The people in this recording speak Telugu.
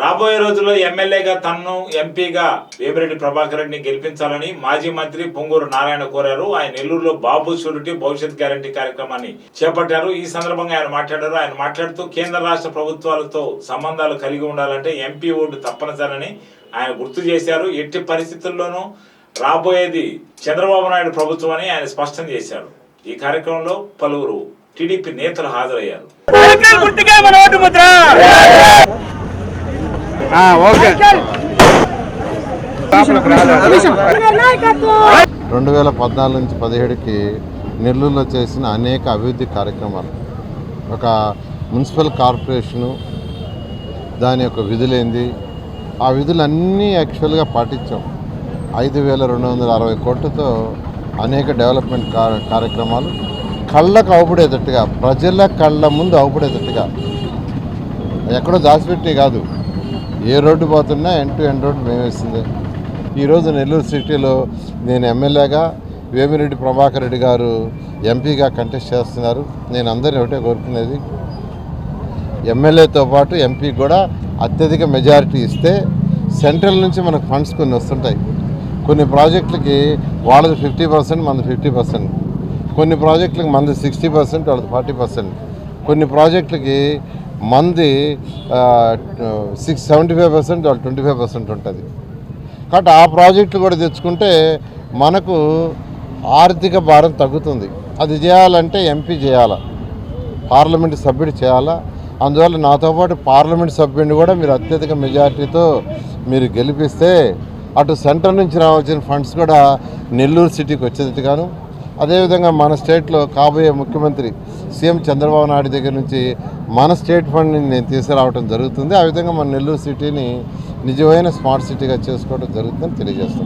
రాబోయే రోజుల్లో ఎమ్మెల్యేగా తన్ను ఎంపీగా వేమిరెడ్డి ప్రభాకర్ రెడ్డిని గెలిపించాలని మాజీ మంత్రి పొంగూరు నారాయణ కోరారు. ఆయన నెల్లూరులో బాబు షూరిటీ భవిష్యత్ గ్యారంటీ కార్యక్రమాన్ని చేపట్టారు. ఈ సందర్భంగా ఆయన మాట్లాడారు. ఆయన మాట్లాడుతూ కేంద్ర రాష్ట్ర ప్రభుత్వాలతో సంబంధాలు కలిగి ఉండాలంటే ఎంపీ ఓటు తప్పనిసరని ఆయన గుర్తు చేశారు. ఎట్టి పరిస్థితుల్లోనూ రాబోయేది చంద్రబాబు నాయుడు ప్రభుత్వం అని ఆయన స్పష్టం చేశారు. ఈ కార్యక్రమంలో పలువురు టీడీపీ నేతలు హాజరయ్యారు సైకిల్ గుర్తుకే మన ఓటు ముద్ర ఓకే. రెండు వేల పద్నాలుగు నుంచి పదిహేడుకి నెల్లూరులో చేసిన అనేక అభివృద్ధి కార్యక్రమాలు. ఒక మున్సిపల్ కార్పొరేషను దాని యొక్క విధులేంది. ఆ విధులన్నీ యాక్చువల్గా పాటించాం. ఐదు వేల రెండు వందల అరవై కోట్లతో అనేక డెవలప్మెంట్ కార్యక్రమాలు. కళ్ళకు అవుపడేటట్టుగా ప్రజల కళ్ళ ముందు అవుపడేటట్టుగా. ఎక్కడో దాచిపెట్టి కాదు. ఏ రోడ్డు పోతున్నా ఎండ్ టు ఎండ్ రోడ్డు మేమే వేసిందే. ఈరోజు నెల్లూరు సిటీలో నేను ఎమ్మెల్యేగా వేమిరెడ్డి ప్రభాకర్ రెడ్డి గారు ఎంపీగా కంటెస్ట్ చేస్తున్నారు. నేను అందరిని ఒకటే కోరుకునేది ఎమ్మెల్యేతో పాటు ఎంపీ కూడా అత్యధిక మెజారిటీ ఇస్తే సెంట్రల్ నుంచి మనకు ఫండ్స్ కొన్ని వస్తుంటాయి. కొన్ని ప్రాజెక్టులకి వాళ్ళది ఫిఫ్టీ పర్సెంట్ మనది ఫిఫ్టీ పర్సెంట్. కొన్ని ప్రాజెక్టులకి మనది సిక్స్టీ పర్సెంట్ వాళ్ళది ఫార్టీ పర్సెంట్. కొన్ని ప్రాజెక్టులకి మంది సిక్స్ సెవెంటీ ఫైవ్ పర్సెంట్ వాళ్ళు ట్వంటీ ఫైవ్ పర్సెంట్ ఉంటుంది. కాబట్టి ఆ ప్రాజెక్టులు కూడా తెచ్చుకుంటే మనకు ఆర్థిక భారం తగ్గుతుంది. అది చేయాలంటే ఎంపీ చేయాలా? పార్లమెంట్ సభ్యుడు చేయాలా? అందువల్ల నాతో పాటు పార్లమెంట్ సభ్యుడిని కూడా మీరు అత్యధిక మెజారిటీతో మీరు గెలిపిస్తే అటు సెంటర్ నుంచి రావాల్సిన ఫండ్స్ కూడా నెల్లూరు సిటీకి వచ్చేటట్టుగాను అదేవిధంగా మన స్టేట్లో కాబోయే ముఖ్యమంత్రి సీఎం చంద్రబాబు నాయుడు దగ్గర నుంచి మన స్టేట్ ఫండ్ని నేను తీసుకురావడం జరుగుతుంది. ఆ విధంగా మన నెల్లూరు సిటీని నిజమైన స్మార్ట్ సిటీగా చేసుకోవడం జరుగుతుందని తెలియజేస్తాను